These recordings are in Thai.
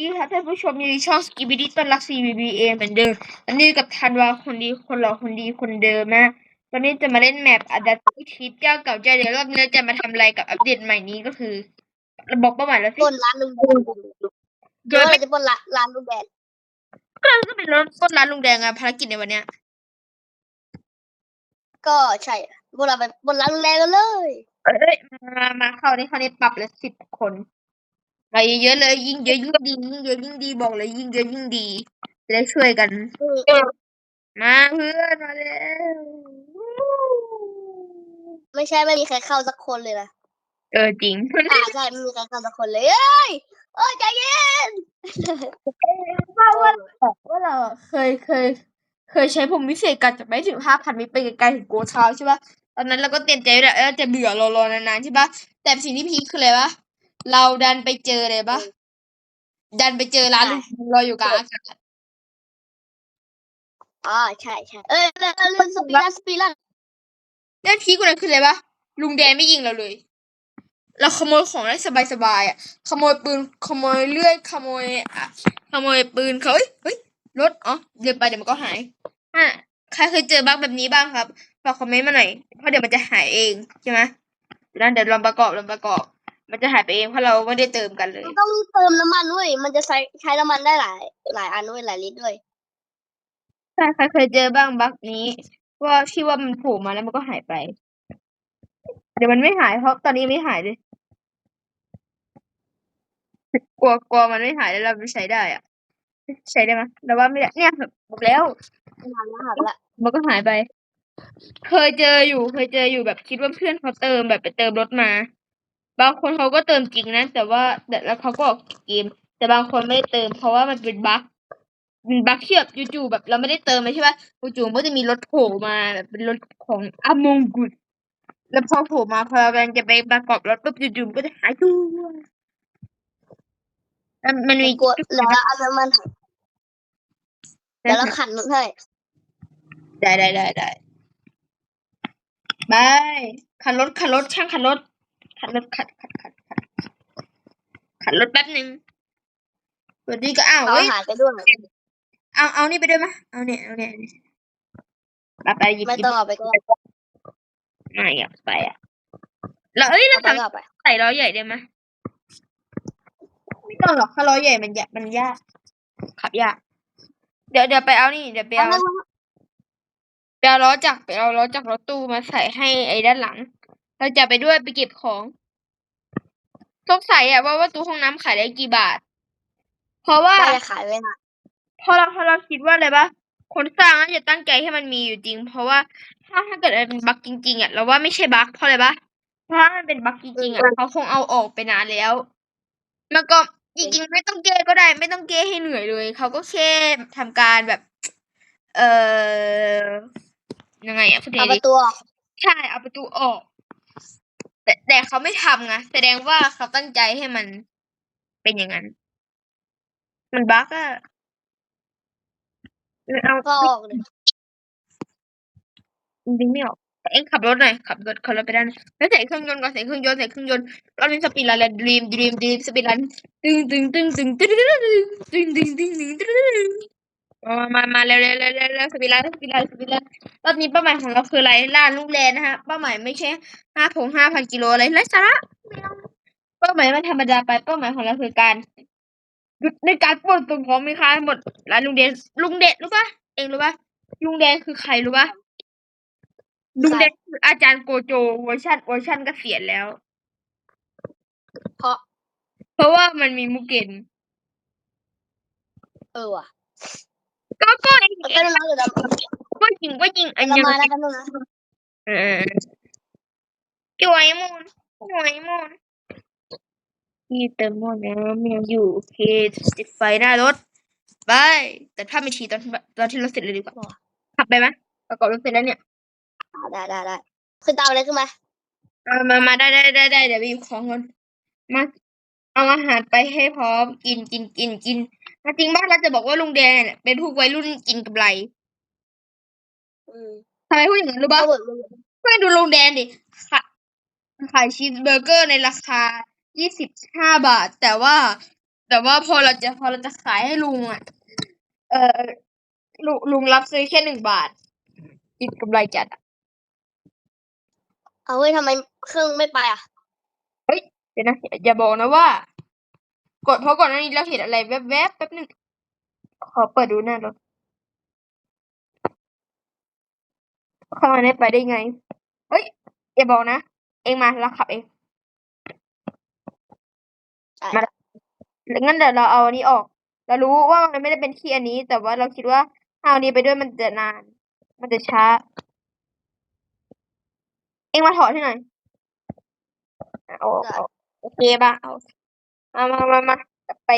ดีครับท่านผู้ชมยินดีช่องสกีบิดี้ต้อนรับ CBBA เหมือนเดิมอันนี้กับธันวาคนดีคนหล่อคนดีคนเดิมนะวันนี้จะมาเล่นแมปอัดดัตทิสเจ้าเก่าใจเดี๋ยวรอบนี้เราจะมาทำอะไรกับอัปเดตใหม่นี้ก็คือ ระบบเป้าหมายแล้วสิปล้นร้านลุงแดงเดี๋เดี๋ยยววไปเราจะปล้นร้านร้านลุงแดงก็เราจะเป็นรถต้นร้านลุงแดงอะภารกิจในวันเนี้ยก็ใช่พวกเราไปปล้นร้านลุงแดงกันเลย เอ้ยมามาเข้าในเข้าในปรับเลยสิบคน ไปเยอะๆเลย ยิ่งเยอะยิ่งดียิ่งเยอะยิ่งดีบอกเลยยิ่งเยอะยิ่งดีจะได้ช่วยกัน มาเพื่อนมาแล้วไม่ใช่ไม่มีใครเข้าสักคนเลยนะเออจริงอ่าใช่ไม่มีใครเข้าสักคนเลยเอ้ยเอ้ยใจเย็นว่าว่าว่าเราอะเคยเคย เคยใช้ผมวิเศษกันจะไม่ถึงห้าพันวิไปไกลๆถึงโกเช้าใช่ปะตอนนั้นเราก็เต็มใจแล้วเออจะเบื่อรอๆนานๆใช่ปะแต่สิ่งที่พีคคืออะไรวะ เราดันไปเจอเลยปะดันไปเจอร้านลุงรออยู่กลางอากาศอ่าใช่ใช่เอ้ยเรื่องเรื่องสปีดรันสปีดรันแล้วพีคกว่านั้นคืออะไรปะลุงแดงไม่ยิงเราเลย เราขโมยของได้สบายๆอะ ขโมยปืนขโมยเลื่อยขโมยอะขโมยปืนเขาเฮ้ยเฮ้ยรถอ๋อเดินไปเดี๋ยวมันก็หายอะใครเคยเจอบ้างแบบนี้บ้างครับฝากคอมเมนต์มาหน่อยเพราะเดี๋ยวมันจะหายเองใช่ไหมเดี๋ยวนั้นเดี๋ยวลองประกอบลองประกอบ มันจะหายไปเองเพราะเราไม่ได้เติมกันเลย มันต้องเติมน้ำมันด้วยมันจะใช้ใช้น้ำมันได้หลายหลายอันด้วยหลายลิตรด้วยใช่ใครเคยเจอบ้างบั๊กนี้ว่าที่ว่ามันโผล่มาแล้วมันก็หายไป เดี๋ยวมันไม่หายเพราะตอนนี้ยังไม่หายเลยกลัวกลัวมันไม่หายแล้วเราไม่ใช้ได้อะใช้ได้ไหมแต่ว่าไม่ได้เนี่ยบอกแล้วนานแล้วหักละมันก็หายไป เคยเจออยู่ เคยเจออยู่แบบคิดว่าเพื่อนเขาเติมแบบไปเติมรถมา บางคนเขาก็เติมจริงนะแต่ว่าแต่แล้วเขาก็ออกเกม แต่บางคนไม่ได้เติม เพราะว่ามันเป็นบั๊กมันบั๊กที่แบบจู่ๆแบบ เราไม่ได้เติมเลยใช่ปะจู่ๆมันก็จะมีรถโผล่มาแบบเป็นรถของอมงกุฎแล้วพอโผล่มาพอเรากำลังจะไปประกอบรถปุ๊บจู่ๆมันก็จะหายตัวมันมันมีกลัวแล้วเอาน้ำมันเดี๋ยวเราขันมันให้ได้ได้ได้ได้ไปขันรถขันรถช่างขันรถ ขันรถขัดขัดขัดขัดขันรถแป๊บหนึ่งสวัสดีก็อ้าวเอาเฮ้ยอาหารไปด้วยเอาเอานี่ไปด้วยมะเอาเนี่ยเอาเนี่ยไปไปหยิบไม่หยิบต้องเอาไปก็ได้ไม่อยากไปอะแล้วเอ้ยเราเอาไปทำก็เอาไปใส่ล้อใหญ่ได้ไหมไม่ต้องหรอกถ้าล้อใหญ่มันยากมันยากขับยาก เดี๋ยวเดี๋ยวไปเอานี่เดี๋ยวไปเอา เอาไปเอาล้อจักรไปเอาล้อจักรรถตู้มาใส่ให้ไอ้ด้านหลัง เราจะไปด้วยไปเก็บของสงสัยอะว่าว่าตู้ห้องน้ำขายได้กี่บาท เพราะว่าได้ขายไว้นะพอเราพอเราคิดว่าอะไรปะคนสร้างน่าจะตั้งใจให้มันมีอยู่จริง เพราะว่าถ้าถ้าเกิดมันเป็นบั๊กจริง ๆอะเราว่าไม่ใช่บั๊กเพราะอะไรปะเพราะถ้ามันเป็นบั๊กจริงๆอะเขาคงเอาออกไปนานแล้ว แล้วก็จริงๆไม่ต้องแก้ก็ได้ ไม่ต้องแก้ให้เหนื่อยเลยเขาก็แค่ทำการแบบ เอ่อยังไงอะพูดเอาไงปดีระตูออกใช่เอาประตูออก แต่แต่เขาไม่ทำไงแสดงว่าเขาตั้งใจให้มันเป็นอย่างนั้น มันบั๊กอะเอาก็ออกเลยจริงๆไม่ออกแต่เอ็งขับรถหน่อยขับรถขับรถไปด้านแล้วใส่เครื่องยนต์ก่อนใส่เครื่องยนต์ใส่เครื่องยนต์รอบนี้สปีดรันเลยดรีมดรีมดรีมสปีดรันตึงตึงตึงตึงตึงตึงตึงตึงตึงตึงตึงตึง มามามาเร็วเร็วเร็วเร็วเร็วสปีดรันสปีดรันสปีดรันรอบนี้เป้าหมายของเราคืออะไรล่าลูกแรนนะฮะเป้าหมายไม่ใช่ห้าผงห้าพันกิโลอะไรไร้สาระไม่เอาเป้าหมายมันธรรมดาไปเป้าหมายของเราคือการหยุดในการปล้นตัวของมีค่าหมดร้านลุงเดนลุงเดนรู้ปะเองรู้ปะลุงแดงคือใครรู้ปะลุงเด็กคืออาจารย์โกโจเวอร์ชันเวอร์ชันเกษียณแล้ว เพราะ เพราะว่ามันมีมุกเกนเออว่ะ ก็ก็ไอ้มันเป็นร้านอยู่แล้วก็จริงก็จริงอันเรายังมาแล้วกันนะเออจ่วยมูนจ่วยมูนที่เติมมอนน้ำยังอยู่โอเคติดไฟหน้ารถไปแต่ถ้าไม่ทีตอนตอนที่รถเสร็จเลยดีกว่าขับไปไหมประกอบรถเสร็จแล้วเนี่ยได้ได้ได้ขึ้นเตาเลยขึ้นมาเอามามาได้ได้ได้ได้เดี๋ยวไปหยิบของก่อนมาเอาอาหารไปให้พร้อมกินกินกินกิน ถ้าจริงบ้านเราจะบอกว่าลุงแดงเนี่ยเป็นพวกวัยรุ่นกินกำไรอืมทำไมพูดอย่างนั้นรู้เอาปะหมดเลยไม่ดูลุงแดงดิขะขายชีสเบอร์เกอร์ในราคา 25 บาท แต่ว่าแต่แต่ว่าพอเราจะพอเราจะขายให้ลุงอะ เออลุงลุงรับซื้อแค่หนึ่งบาทกินกำไรจัดอะเอาเฮ้ยทำไมเครื่องไม่ไปอะ เดี๋ยวนะอย่าอย่าบอกนะว่า กดเพราะก่อนหน้านี้เราเห็นอะไรแวบๆแป๊บหนึงขอเปิดดูหน้ารถเข้ามาได้ไปได้ไง เฮ้ยอย่าบอกนะ เองมาเราขับเองใช่มางั้นเดี๋ยวเราเอาอันนี้ออก เรารู้ว่ามันไม่ได้เป็นที่อันนี้ แต่ว่าเราคิดว่าถ้าเอาอันนี้ไปด้วยมันจะนาน มันจะช้า เองมาถอดให้หน่อยเอาออกเอาออกโอเคป่ะเอา มามามามาไป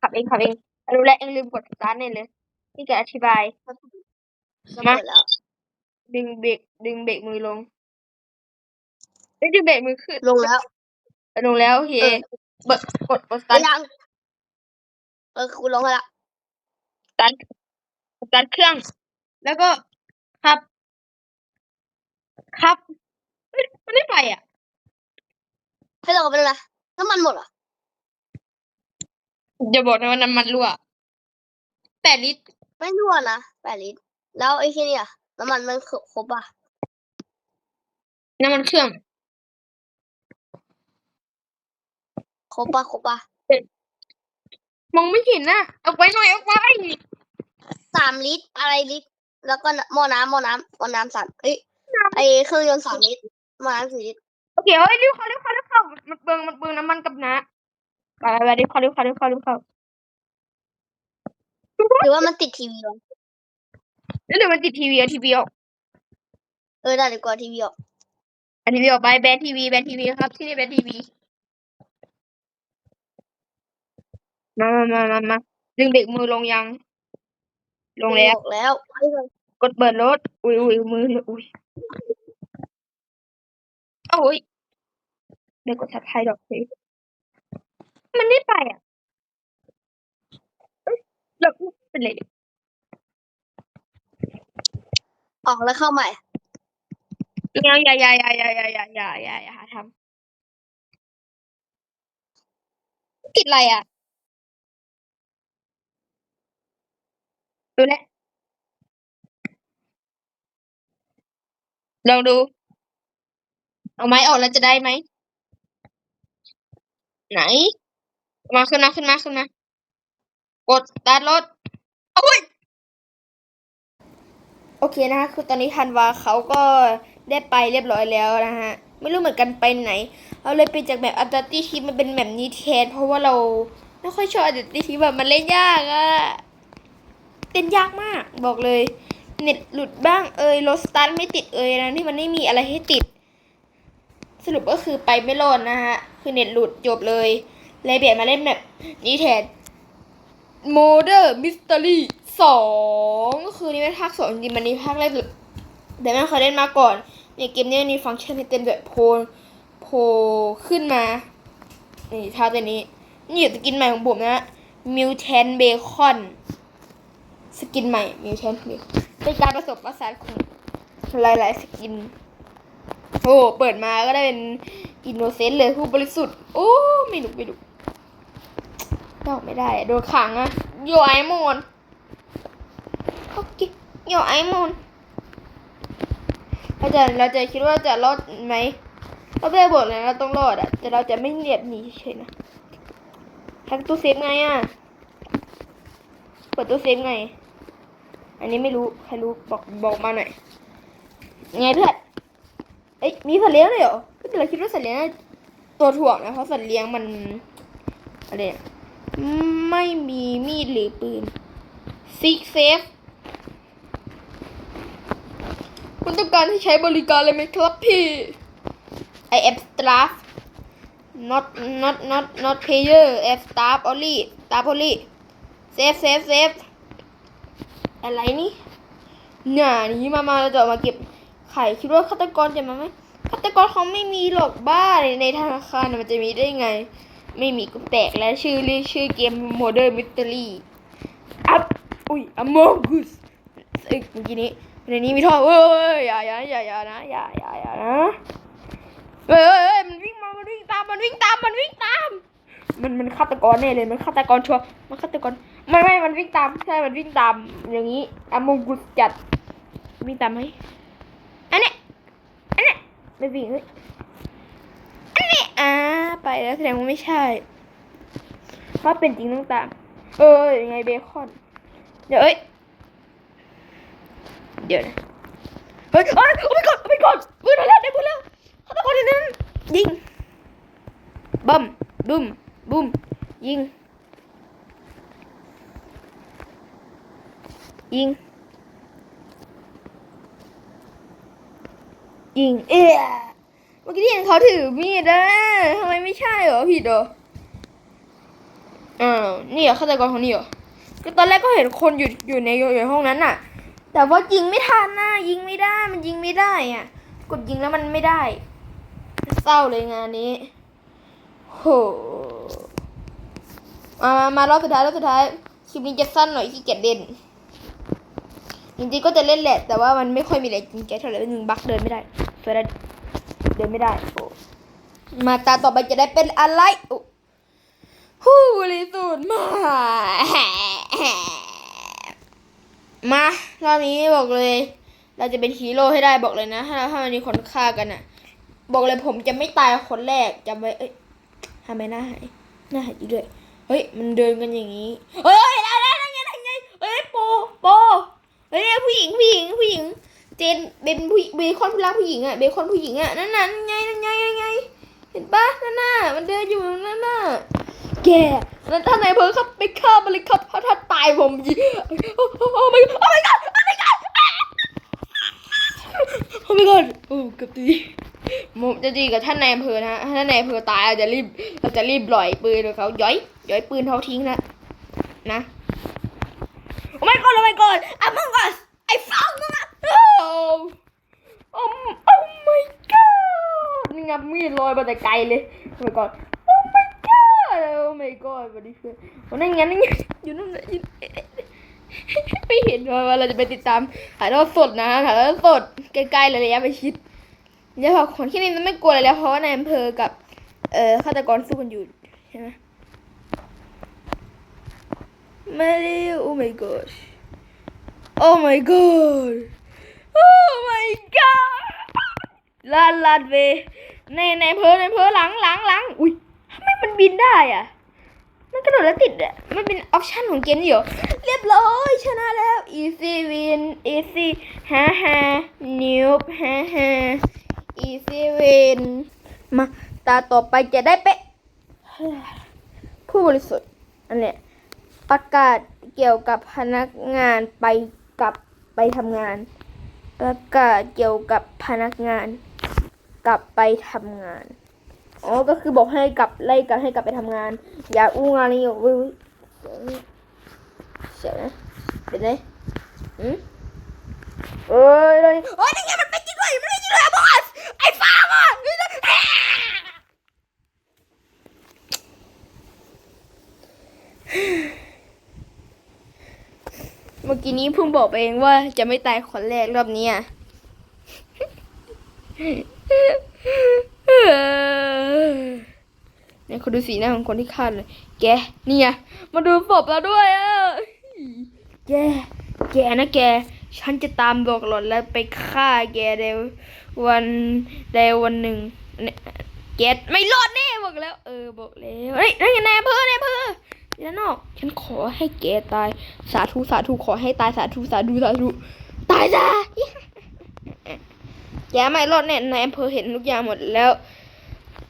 ขับเองขับเองรู้แล้วเองลืมกดสตาร์ทเนี่ยเลยนี่จะอธิบายจะมาเปิดแล้วดึงเบรกดึงเบรกมือลงเอ้ยดึงเบรกมือขึ้นลงแล้วลงแล้วโอเคเออเบิกกดกดสไปตาร์ทยังเออกูลงให้ละสตาร์ทสตาร์ทเครื่อง แล้วก็ครับ ครับเอ้ยมันไม่ไปอะให้เราไปเลยนะน้ำมันหมดเหร ออย่าบอกนะว่าน้ำมันรั่วแปดลิตร ไม่รั่วนะแปดลิตร แล้วไอ้ที่เนี่ยน้ำมันมันครบป่ะน้ำมันเครื่อง ครบป่ะครบป่ะมองไม่เห็นน่ะเอาไปหน่อยเอาไปสามลิตรอะไรลิตร แล้วก็หม้อน้ำหม้อน้ำหม้อน้ำสามเอ้ยไอเครื่องยนต์สามลิตรหม้อน้ำสี่ลิตร โอเคเฮ้ยรีบเข้ารีบเข้ารีบเข้ามันเปลืองมันเปลืองน้ำมันกับน้ำไปไปไปรีบเข้ารีบเข้ารีบเข้ารีบเข้าหรือว่ามันติดทีวีวะแล้วเดี๋ยวมันติดทีวีเอาทีวีออกเออได้ดีกว่าทีวีออกอันทีวีออกไปแบนทีวีแบนทีวีครับ ที่นี่แบนทีวีมามามามามาดึงเบรกมือลงยัง ลงแล้วออกแล้วเอ้ยกดเปิดรถ อุ้ยอุ้ยมือเลยอุ้ยโอ้ยเดี๋ยวกดทับไทยดอกสิ มันไม่ไปอะเอ้ยแล้วเป็นไรเนี่ยออกแล้วเข้าใหม่อย่าอย่าอย่าอย่าอย่าอย่าอย่าอย่าอย่าอย่าหาทำติดอะไรอะดูแลวลองดู เอาไม้ออกแล้วจะได้ไหม ไหน มาขึ้นมาขึ้นมาขึ้นมากดสตาร์ทรถโอ้ยโอเคนะคะคือตอนนี้ธันวาเขาก็ได้ไปเรียบร้อยแล้วนะฮะไม่รู้เหมือนกันไปไหนเราเลยไปจากแบบอัลตตี้ทีมันเป็นแบบนี้แทนเพราะว่าเราไม่ค่อยชอบอัลตตี้ทีแบบมันเล่นยากอะเล่นยากมากบอกเลย เน็ตหลุดบ้างเอยรถสตาร์ทไม่ติดเอยนะที่มันไม่มีอะไรให้ติด สรุปก็คือไปไม่รอดนะฮะคือเน็ตหลุดจบเลย เลยเปลี่ยนมาเล่นแบบนี้แทนโมเดอร์มิส t ต r รี่สองก็คือนี่เป็นภาคสองจริงมันนี่ภาคแรกเลยแต่ไม่เคยเล่นมาก่อนในเกมนี้มีฟังก์ชันให้เต็มแบบโพลโพลขึ้นมา นี่ท่าตัวนี้ นี่อยู่สกินใหม่ของผมนะมิวแทนเบคอนสกินใหม่มิวแทนเบคเป็นการผสมผสานของหลายๆสกินโอ้เปิดมาก็ได้เป็นอินโนเซนต์เลยผู้บริสุทธิ์ โอ้ ไม่ดุไม่ดุ ดอกไม่ได้ โดนขังอะโยไอมอนโอเคโยไอมอนเราจะเราจะคิดว่าจะรอดไหมเราไม่ได้บอกเลยเราต้องรอดอะแต่เราจะไม่เหนียบหนีเฉยนะแฮกตู้เซฟไงอะเปิดตู้เซฟไง อันนี้ไม่รู้ใครรู้บอกบอกมาหน่อยไงเพื่อนเอ้ยมีสัตว์เลี้ยงเลยเหรอแต่เราคิดว่าสัตว์เลี้ยงตัวถ่วงนะเพราะสัตว์เลี้ยงมันอะไรอะ ไม่มีมีดหรือปืนซิกเซฟคุณต้องการให้ใช้บริการเลยไหมครับพี่ I am staff not not not not player I am staff only staff only save save save อะไรนี่หน่านี้มามาเราจะมาเก็บไข่คิดว่าฆาตกรจะมาไหมฆาตกรเขาไม่มีหรอกบ้าในในธนาคารมันจะมีได้ไง ไม่มีก็แปลกแล้วชื่อเรียกชื่อเกม Modern Mystery อัพอุ้ย Among Us เอ้ยเมื่อกี้นี้ในนี้มีท่อเอ้ยอย่าอย่าอย่าอย่านะอย่าอย่าอย่านะเอ้ยเอ้ยมันวิ่งมา มันวิ่งตาม มันวิ่งตาม มันวิ่งตาม มันมันฆาตกรแน่เลย มันฆาตกรชัวร์ มันฆาตกร ไม่ไม่มันวิ่งตาม ใช่ มันวิ่งตาม อย่างนี้อามงกุสจัดวิ่งตามไหมอันนี้อันนี้ไม่วิ่งเฮ้ย ไปแล้วแสดงว่าไม่ใช่ ถ้าเป็นจริงต้องตาม เออยังไงเบคอน เดี๋ยวเอ้ย เดี๋ยวนะเฮ้ยเอ้ยโอ้ my god โอ้ my god ปืนแล้วได้ปืนแล้วฆาตกรที่นั้นยิงบัมบุ้มบุ้มยิง ยิง ยิง เอ๊ะ เมื่อกี้เห็นเขาถือมีดนะทำไมไม่ใช่เหรอผิดเหรออ้านี่เหรอฆาตกรคนนี้เหรอก็ตอนแรกก็เห็นคนอยู่อยู่ในอยู่ในห้องนั้นน่ะ แต่ว่ายิงไม่ทันนะยิงไม่ได้มันยิงไม่ได้อะ กดยิงแล้วมันไม่ได้เศร้าเลยงานนี้โหมามามารอบสุดท้ายรอบสุดท้ายคลิปนี้จะสั้นหน่อยขี้เกียจเล่นจริงๆก็จะเล่นแหละ แต่ว่ามันไม่ค่อยมีอะไรจริงใจเท่าไหร่หนึ่งบักเดินไม่ได้เฟรด เดินไม่ได้โอ้มาตาต่อไปจะได้เป็นอะไรฮู้บริสุทธิ์มามา รอบนี้บอกเลย เราจะเป็นฮีโร่ให้ได้บอกเลยนะ ถ้าถ้ามันมีคนฆ่ากันอะบอกเลยผมจะไม่ตายคนแรกจำไว้เอ้ยทำไมหน้าหายหน้าหายจริงด้วยเฮ้ย มันเดินกันอย่างนี้เฮ้ยเฮ้ยได้ได้ได้ไงได้ไงเฮ้ยโปโป เจนเป็นผู้เบคอนผู้รักผู้หญิงอะเบคอนผู้หญิงอะนั่นน่ะนั่นไงนั่นไงนั่นไง เห็นปะนั่นน่ะมันเดินอยู่นั่นน่ะแกแล้วถ้านายเพิร์ครับไปฆ่ามันเลยครับเพราะถ้าตายผมยิงโอ้โอ้โอ้ไม่โอ้ไม่กันโอ้ไม่กันโอ้ไม่กันโอ้เกือบตีผมจะดีกับท่านนายอำเภอนะฮะถ้าท่านนายอำเภอตายเราจะรีบเราจะรีบปล่อยปืนเขาย้อยย้อยปืนเขาทิ้งนะนะโอ้ my god โอ้ my god Among Us I found them โอ้โอ้ oh my god นี่งับมีดลอยมาแต่ไกลเลยโอ้ my god โอ้ my god โอ้ my god วันนี้เพื่อนโอ้นั่นไงนั่นไงอยู่นั่นน่ะอยู่ไม่เห็นว่าเราจะไปติดตามถ่ายทอดสดนะถ่ายทอดสดใกล้ๆเลยระยะประชิดเดี๋ยพอคนที่นี่ไม่กลัวอะไรแล้วเพราะว่าในอำเภอกับ เอ่อฆาตกรสู้กันอยู่ใช่ไหมมาเร็ว oh my gosh oh my god oh my god ลาดลาดเว ในในเพอในเพอหลังหลังหลังอุ้ยทำไมมันบินได้อะ มันกระโดดแล้วติดอะ มันเป็นออปชั่นของเกมนี่เหรอ เรียบร้อย ชนะแล้ว easy win easy ฮ่าฮ่า noob ฮ่าฮ่า easy win มาตาต่อไปจะได้เป๊ะผู้บริสุทธิ์อันเนี้ยประกาศเกี่ยวกับพนักงานไปกลับไปทำงาน ประกาศเกี่ยวกับพนักงาน กลับไปทำงาน อ๋อ ก็คือบอกให้กลับไล่กลับให้กลับไปทำงาน อย่าอู้งานนี้อยู่เว้ยเสียนะเป็นไงอืมเอ้ยไรโอ้ยนี่ไงมันไม่จริงเลยมันไม่จริงเลยบอสไอ้ฟ้าอะนี่นะ เมื่อกี้นี้เพิ่งบอกไปเองว่าจะไม่ตายคนแรกรอบนี้อะเนี่ยเขาดูสีหน้าของคนที่ฆ่าเลย แกเนี่ยมาดูศพเราด้วยอะแก แกนะแก ฉันจะตามบอกหลอนแล้วไปฆ่าแกในวันใดวันหนึ่งเนี่ยแกไม่รอดแน่บอกแล้ว เออบอกแล้วเฮ้ยนั่นไงนายอำเภอนายอำเภอ ด้านนอกฉันขอให้แกตาย สาธุสาธุขอให้ตายสาธุสาธุสาธุตายซะแกไม่รอดแน่นายอำเภอเห็นทุกอย่างหมดแล้ว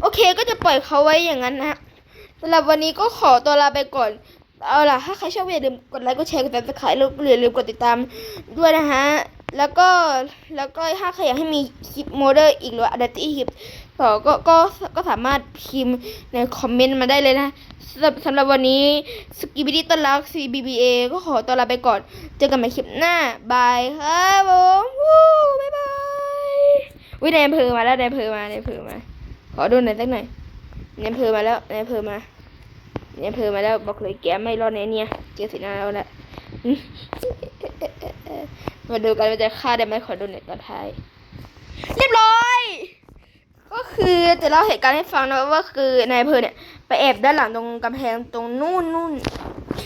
โอเคก็จะปล่อยเขาไว้อย่างนั้นนะสำหรับวันนี้ก็ขอตัวลาไปก่อน เอาล่ะ ถ้าใครชอบอย่าลืมกดไลค์กดแชร์กดติดตามแล้วอย่าลืมกดติดตามด้วยนะฮะ แล้วก็แล้วก็ถ้าใครอยากให้มีคลิปโมเดอร์อีกหรือว่าอัดตี้คลิป ต่อก็ก็ก็สามารถพิมพ์ในคอมเมนต์มาได้เลยนะสำหรับวันนี้สกิบิดี้ต้นรัก CBBA ก็ขอตัวลาไปก่อน เจอกันใหม่คลิปหน้า บายครับผมวู้บ๊ายบายวินายอำเภอมาแล้วนอำเภอมานอำเภอมา ขอดูหน่อยสักหน่อยนอำเภอมาแล้วนอำเภอมานอำเภอมาแล้วบอกเลยแกไม่รอดแน่เนี่ยเจอสีหน้าแล้วนะมาดูกันว่าจะฆ่าได้ไหมขอดูหน่อยตอนท้าย เรียบร้อย ก็คือจะเล่าเหตุการณ์ให้ฟังนะว่าคือนายเภอเนี่ย ไปแอบด้านหลังตรงกำแพงตรงนู่นนู่น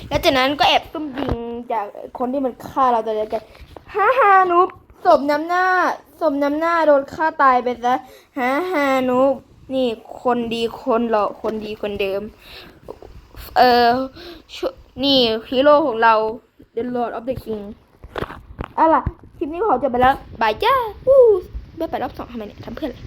แล้วจากนั้นก็แอบซุ่มยิงจากคนที่มันฆ่าเราแต่ละกันฮ่าฮ่านุบสมน้ำหน้า สมน้ำหน้าโดนฆ่าตายไปซะฮ่าฮ่านุบนี่คนดีคนหล่อคนดีคนเดิม เออช่วยนี่ฮีโร่ของเรา The Lord of the King เอาล่ะ คลิปนี้ขอจบไปแล้ว บายจ้าวู้ไม่ไปรอบสองทำไมเนี่ยทำเพื่อนอะไร